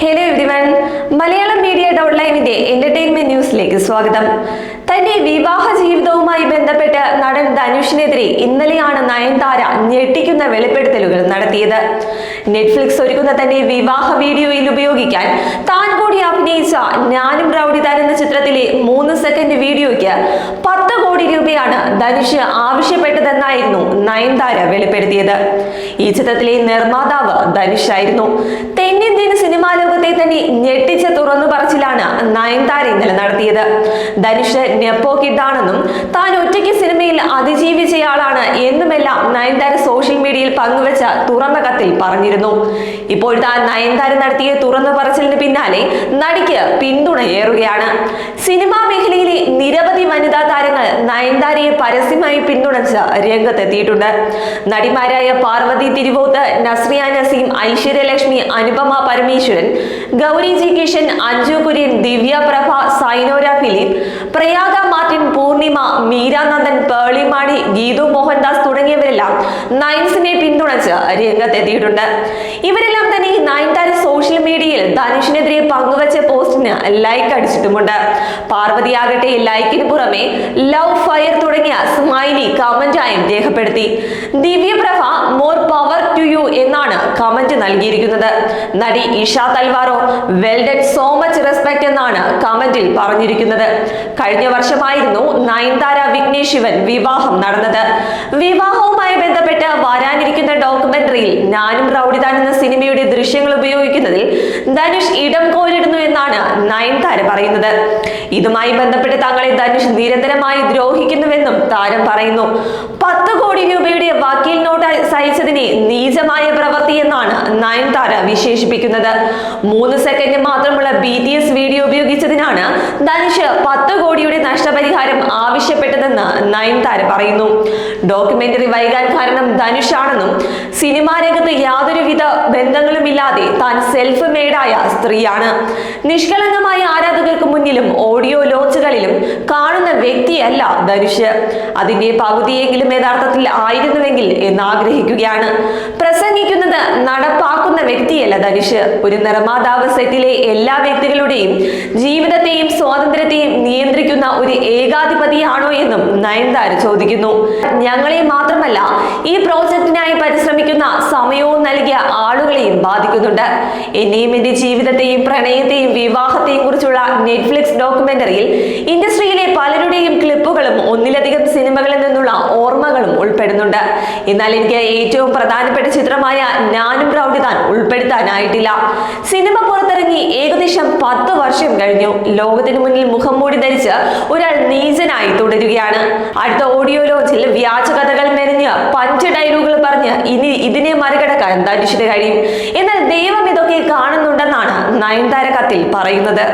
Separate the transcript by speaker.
Speaker 1: Hello everyone Malayalam media dot ലൈവിന്റെ entertainment ന്യൂസിലേക്ക് സ്വാഗതം. തന്റെ വിവാഹ ജീവിതവുമായി ബന്ധപ്പെട്ട് നടൻ ധനുഷിനെതിരെ ഇന്നലെയാണ് നയൻതാര ഞെട്ടിക്കുന്ന വെളിപ്പെടുത്തലുകൾ നടത്തിയത്. നെറ്റ്ഫ്ലിക്സ് ഒരുക്കുന്ന തന്റെ വിവാഹ വീഡിയോയിൽ ഉപയോഗിക്കാൻ താൻ കൂടി അഭിനയിച്ച ഞാനും റൗഡിതാൻ എന്ന ചിത്രത്തിലെ മൂന്ന് സെക്കൻഡ് വീഡിയോയ്ക്ക് കോടി രൂപയാണ് ധനുഷ് ആവശ്യപ്പെട്ടതെന്നായിരുന്നു നയൻതാര വെളിപ്പെടുത്തിയത്. ഈ ചിത്രത്തിലെ നിർമ്മാതാവ് ധനുഷായിരുന്നു തെന്നിന്ത്യൻ സിനിമാ ലോകത്തെ തന്നെ ഞെട്ടിച്ച തുറന്നു പറച്ചിലാണ് നയൻതാര ഇന്നലെ നടത്തിയത്. ധനുഷ് നെപ്പോ കിഡാണെന്നും താൻ ഒറ്റയ്ക്ക് സിനിമയിൽ അതിജീവിച്ചയാളാണ് എന്നുമെല്ലാം നയൻതാര സോഷ്യൽ മീഡിയയിൽ പങ്കുവച്ച തുറന്ന കത്തിൽ പറഞ്ഞിരുന്നു. ഇപ്പോൾ താൻ നയൻതാര നടത്തിയ തുറന്നു പറച്ചിലിന് പിന്നാലെ നടിക്ക് പിന്തുണയേറുകയാണ്. സിനിമാ മേഖലയിലെ നിരവധി വനിതാ നയൻതാരയെ പരസ്യമായി പിന്തുണച്ച് രംഗത്തെത്തിയിട്ടുണ്ട്. നടിമാരായ പാർവതി തിരുവോത്ത് നസ്രിയ നസീം ഐശ്വര്യലക്ഷ്മി അനുപമ പരമേശ്വരൻ ഗൗരി ജി കിഷൻ അഞ്ജു കുര്യൻ ദിവ്യ പ്രഭ സൈനോര ഫിലിപ്പ് പ്രയാഗ മാർട്ടിൻ പൂർണിമ മീരാനന്ദൻ പേളിമാണി ഗീതു മോഹൻദാസ് തുടങ്ങിയവരെല്ലാം നയൻസിനെ പിന്തുണച്ച് രംഗത്തെത്തിയിട്ടുണ്ട്. ഇവരെല്ലാം തന്നെ നയൻതാര സോഷ്യൽ മീഡിയയിൽ ധനുഷിനെതിരെ പങ്കുവച്ച പോസ്റ്റിന് ലൈക്ക് അടിച്ചിട്ടുമുണ്ട്. പാർവതിയാകട്ടെ ലൈക്കിന് പുറമെ ലവ് ഫയർ തുടങ്ങിയ സ്മൈലി കമന്റായും രേഖപ്പെടുത്തി. Divya Prabha more power to you എന്നാണ് കമന്റ് നൽകിയിരിക്കുന്നത്. നടി Isha തൽവാറോ well done so much respect എന്നാണ് കമന്റിൽ പറഞ്ഞിരിക്കുന്നത്. കഴിഞ്ഞ വർഷമായിരുന്നു നയൻതാര വിഘ്നേഷ് ശിവൻ വിവാഹം നടന്നത്. വിവാഹവുമായി ബന്ധപ്പെട്ട് വരാനിരിക്കുന്ന ഡോക്യുമെന്ററിയിൽ ഞാനും റൌഡിതാൻ എന്ന സിനിമയുടെ ദൃശ്യങ്ങൾ ഉപയോഗിക്കുന്നതിൽ ധനുഷ് ഇടം കോരിടുന്നു എന്നാണ് നയൻതാര പറയുന്നത്. ഇതുമായി ബന്ധപ്പെട്ട് തങ്ങളെ ധനുഷ് നിരന്തരമായി ദ്രോഹിക്കുന്നുവെന്നും താരം പറയുന്നു. പത്ത് കോടി രൂപയുടെ വക്കീൽ നോട്ട് സഹിച്ചതിനെ നീചമായ പ്രവൃത്തി എന്നാണ് നയൻതാര വിശേഷിപ്പിക്കുന്നത്. മൂന്ന് സെക്കൻഡ് മാത്രമുള്ള ബി ടി എസ് വീഡിയോ ഉപയോഗിച്ചതിനാണ് ധനുഷ് പത്ത് കോടിയുടെ നഷ്ടപരിഹാരം ആവശ്യപ്പെട്ടതെന്ന് നയൻതാര പറയുന്നു. ഡോക്യുമെന്ററി വൈകാൻ കാരണം ധനുഷാണെന്നും സിനിമാ രംഗത്ത് യാതൊരുവിധ ബന്ധങ്ങളുമില്ലാതെ താൻ സെൽഫ് മെയ്ഡായ സ്ത്രീയാണ്. നിഷ്കളങ്കമായ ആരാധകർക്ക് മുന്നിലും ഓഡിയോ ലോഞ്ചുകളിലും കാണുന്ന വ്യക്തിയല്ല ധനുഷ്. അതിന്റെ പകുതിയെങ്കിലും യഥാർത്ഥത്തിൽ ആയിരുന്നുവെങ്കിൽ എന്ന് ആഗ്രഹിക്കുകയാണ്. പ്രസംഗിക്കുന്നത് നടപ്പാക്കുന്ന വ്യക്തിയല്ല ധനുഷ്. ഒരു നിർമ്മാതാവ് സെറ്റിലെ എല്ലാ വ്യക്തികളുടെയും ജീവിതത്തെയും സ്വാതന്ത്ര്യത്തെയും നിയന്ത്രിക്കുന്ന ഒരു ഏകാധിപതിയാണോ എന്നും നയൻതാര ചോദിക്കുന്നു. ഞങ്ങളെ മാത്രമല്ല ഈ പ്രോജക്റ്റിനായി പരിശ്രമിക്കുന്ന സമയവും നൽകിയ ആളുകളെയും ബാധിക്കുന്നുണ്ട്. എന്നെയും എന്റെ ജീവിതത്തെയും പ്രണയത്തെയും വിവാഹത്തെയും കുറിച്ചുള്ള നെറ്റ്ഫ്ലിക്സ് ഡോക്യുമെന്ററിയിൽ ഇൻഡസ്ട്രിയിലെ പലരുടെയും ക്ലിപ്പുകളും ഒന്നിലധികം സിനിമകളിൽ നിന്നുള്ള ഓർമ്മകളും ഉൾപ്പെടുന്നുണ്ട്. എന്നാൽ എനിക്ക് ഏറ്റവും പ്രധാനപ്പെട്ട ചിത്രമായ ഞാനും റൗഡിതാൻ ഉൾപ്പെടുത്താനായിട്ടില്ല. സിനിമ പുറത്തിറങ്ങി ഏകദേശം പത്ത് വർഷം കഴിഞ്ഞു. ലോകത്തിന് മുന്നിൽ മുഖം മൂടി ധരിച്ച് ഒരാൾ നീചനായി തുടരുകയാണ്. അടുത്ത ഓഡിയോ ലോഞ്ചിൽ വ്യാജ കഥകൾ മെരിഞ്ഞ് പഞ്ച് ഡയലോഗുകൾ പറഞ്ഞ് ഇനി ഇതിനെ മറികടക്കാൻ ധനുഷിന് കഴിയും. എന്നാൽ ദൈവം ഇതൊക്കെ കാണുന്നുണ്ടെന്നാണ് നയൻതാര കത്തിൽ പറയുന്നത്.